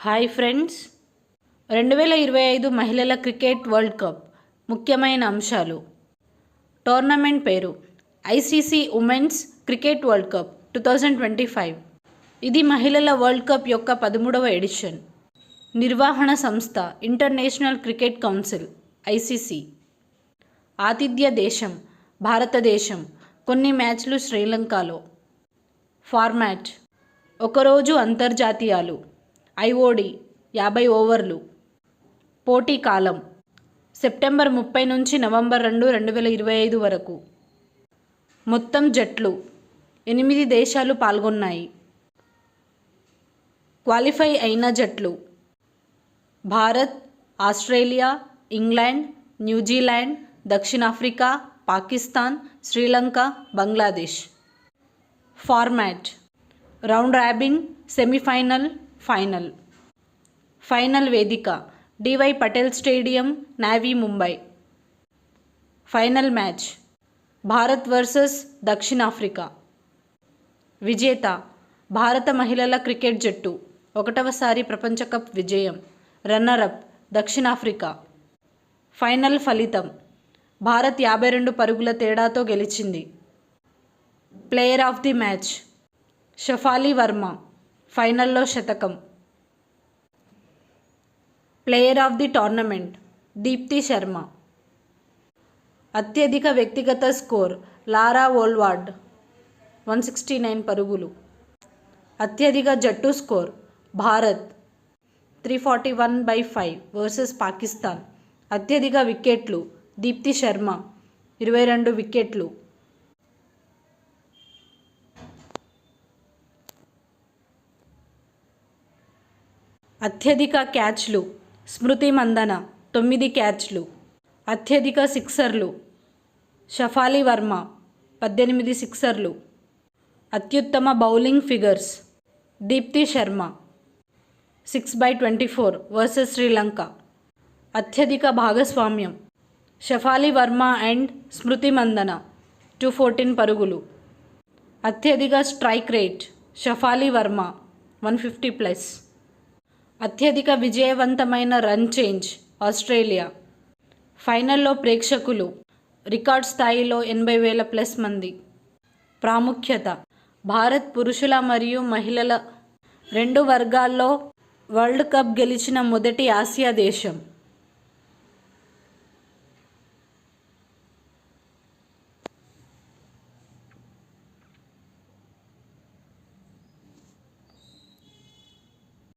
Hi friends. రెండు వేల ఇరవై ఐదు మహిళల క్రికెట్ వరల్డ్ కప్ ముఖ్యమైన అంశాలు. టోర్నమెంట్ పేరు ICC womens cricket world cup two thousand twenty five. ఇది మహిళల వరల్డ్ కప్ యొక్క పదమూడవ ఎడిషన్. నిర్వహణ సంస్థ ఇంటర్నేషనల్ క్రికెట్ కౌన్సిల్ ఐసీసీ ఆతిథ్య దేశం భారతదేశం. కొన్ని మ్యాచ్లు శ్రీలంకలో. ఫార్మాట్. ఒకరోజు అంతర్జాతీయాలు. ఐఓడి యాభై ఓవర్లు. పోటీ కాలం సెప్టెంబర్ ముప్పై నుంచి నవంబర్ రెండు రెండు వేల ఇరవై ఐదు వరకు. మొత్తం జట్లు ఎనిమిది దేశాలు పాల్గొన్నాయి. క్వాలిఫై అయిన జట్లు భారత్ ఆస్ట్రేలియా ఇంగ్లాండ్ న్యూజిలాండ్ దక్షిణాఫ్రికా Pakistan Sri Lanka Bangladesh. Format round robin semifinal final. Final వేదిక DY Patil stadium Navi Mumbai. Final match Bharat versus దక్షిణాఫ్రికా విజేత భారత మహిళల క్రికెట్ జట్టు ఒకటవసారి ప్రపంచ కప్ విజయం రన్నరప్ దక్షిణాఫ్రికా ఫైనల్ ఫలితం భారత్ యాభై రెండు పరుగుల తేడాతో గెలిచింది. Player of the match Shafali Verma. ఫైనల్లో శతకం. Player of the tournament Deepti Sharma. అత్యధిక వ్యక్తిగత score Laura Wolvaardt one sixty nine పరుగులు. అత్యధిక జట్టు score Bharat three forty one by five versus Pakistan. అత్యధిక వికెట్లు దీప్తి శర్మ ఇరవై రెండు వికెట్లు. అత్యధిక క్యాచ్లు స్మృతి మందన తొమ్మిది క్యాచ్లు. అత్యధిక సిక్సర్లు షఫాలి వర్మ పద్దెనిమిది సిక్సర్లు. అత్యుత్తమ bowling figures Deepti Sharma. Six by twenty four versus Sri Lanka. అత్యధిక భాగస్వామ్యం Shafali Verma and Smriti Mandhana two fourteen పరుగులు. అత్యధిక strike rate Shafali Verma one fifty plus. అత్యధిక విజయవంతమైన రన్ చేంజ్ ఆస్ట్రేలియా. ఫైనల్లో ప్రేక్షకులు రికార్డ్ స్థాయిలో ఎనభై వేల ప్లస్ మంది. ప్రాముఖ్యత భారత్ పురుషుల మరియు మహిళల రెండు వర్గాల్లో వరల్డ్ కప్ గెలిచిన మొదటి ఆసియా దేశం.